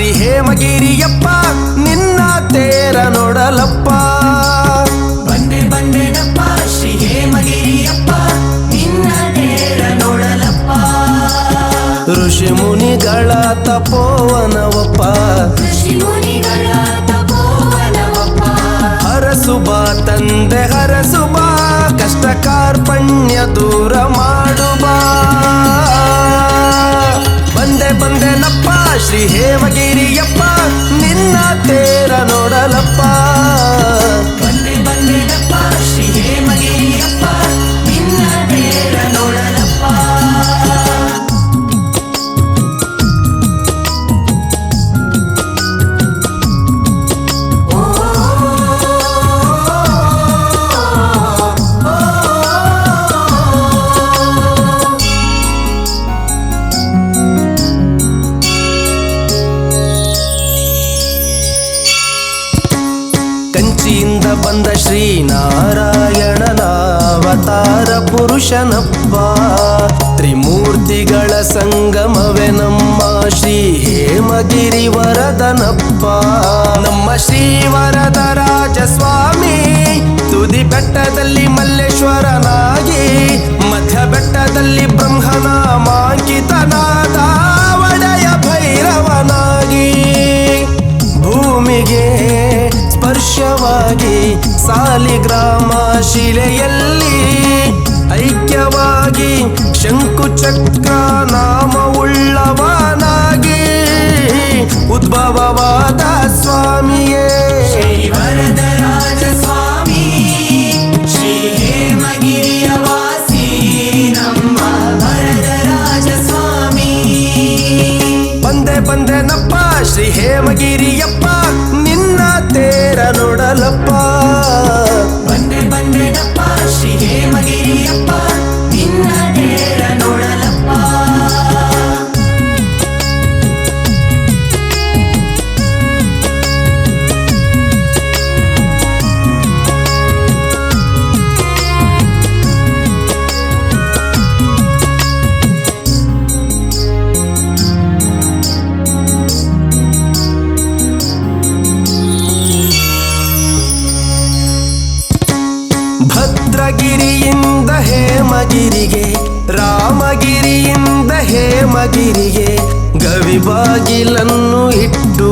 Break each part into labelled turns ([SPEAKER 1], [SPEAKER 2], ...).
[SPEAKER 1] ಹೇಮಗಿರಿಯಪ್ಪ ನಿನ್ನ ತೇರ ನೋಡಲಪ್ಪ.
[SPEAKER 2] ಬಂದೆ ಬಂದೆನಪ್ಪ ಶ್ರೀ ಹೇಮಗಿರಿಯಪ್ಪ ನಿನ್ನ ತೇರ ನೋಡಲಪ್ಪ.
[SPEAKER 1] ಋಷಿ ಮುನಿಗಳ ತಪೋವನವಪ್ಪ.
[SPEAKER 2] ಋಷಿ ಮುನಿಗಳ ತಪೋವನವಪ್ಪ.
[SPEAKER 1] ಹರಸುಬ ತಂದೆ ಬಂದೆನಪ್ಪ ಶ್ರೀ ಹೇಮಗಿರಿಯಪ್ಪ ನಿನ್ನ ತೇರ ನೋಡಲಪ್ಪ. ಕಂಚಿಯಿಂದ ಬಂದ ಶ್ರೀನಾರಾಯಣನ ಅವತಾರ ಪುರುಷನಪ್ಪ. ತ್ರಿಮೂರ್ತಿಗಳ ಸಂಗಮವೇ ನಮ್ಮ ಶ್ರೀ ಹೇಮಗಿರಿ ವರದನಪ್ಪ. ನಮ್ಮ ಶ್ರೀ ವರದರಾಜ ಸ್ವಾಮಿ ತುದಿ ಬೆಟ್ಟದಲ್ಲಿ ಸ್ಪರ್ಶವಾಗಿ ಸಾಲಿಗ್ರಾಮ ಶಿಲೆಯಲ್ಲಿ ಐಕ್ಯವಾಗಿ ಶಂಕುಚಕ್ರ ನಾಮವುಳ್ಳವನಾಗಿ ಉದ್ಭವವಾದ ಸ್ವಾಮಿಯೇ. ಬಂದೆ ಬಂದೆನಪ್ಪ ಶ್ರೀ ಹೇಮಗಿರಿಯಪ್ಪ. ನೋಡಲಪ್ಪ ಹೇಮಗಿರಿಗೆ ರಾಮಗಿರಿಯಿಂದ ಹೇಮಗಿರಿಗೆ ಗವಿಬಾಗಿಲನ್ನು ಇಟ್ಟು.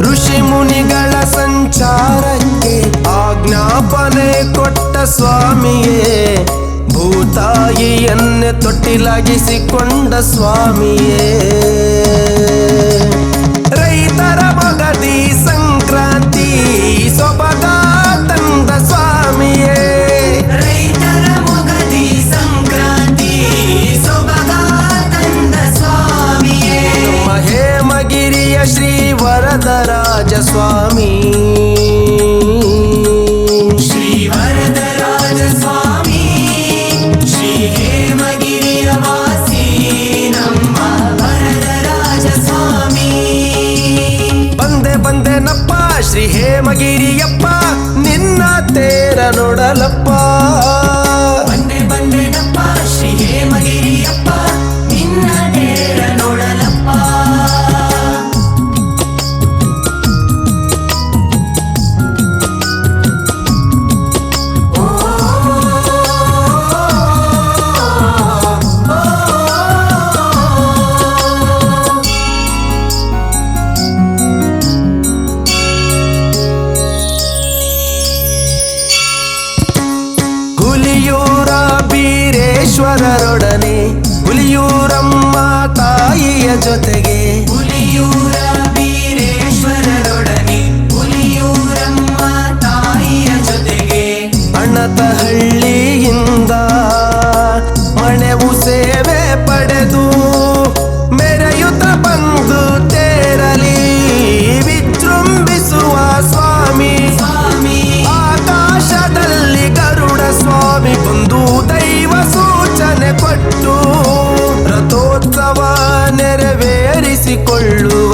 [SPEAKER 1] ಋಷಿ ಮುನಿಗಳ ಸಂಚಾರಕ್ಕೆ ಆಜ್ಞಾಪನೆ ಕೊಟ್ಟ ಸ್ವಾಮಿಯೇ ಭೂತಾಯಿಯನ್ನೇ ತೊಟ್ಟಿಲಾಗಿಸಿಕೊಂಡ ಸ್ವಾಮಿಯೇ. ಶ್ರೀ ಹೇಮಗಿರಿಯಪ್ಪ ನಿನ್ನ ತೇರ ನೋಡಲಪ್ಪ ಬೀರೇಶ್ವರರೊಡನೆ ಹುಲಿಯೂರಮ್ಮ ತಾಯಿಯ ಜೊತೆಗೆ.
[SPEAKER 2] ಹುಲಿಯೂರ ವೀರೇಶ್ವರರೊಡನೆ ಹುಲಿಯೂರಮ್ಮ ತಾಯಿಯ ಜೊತೆಗೆ.
[SPEAKER 1] ಅಣ್ಣತಹಳ್ಳಿಯಿಂದ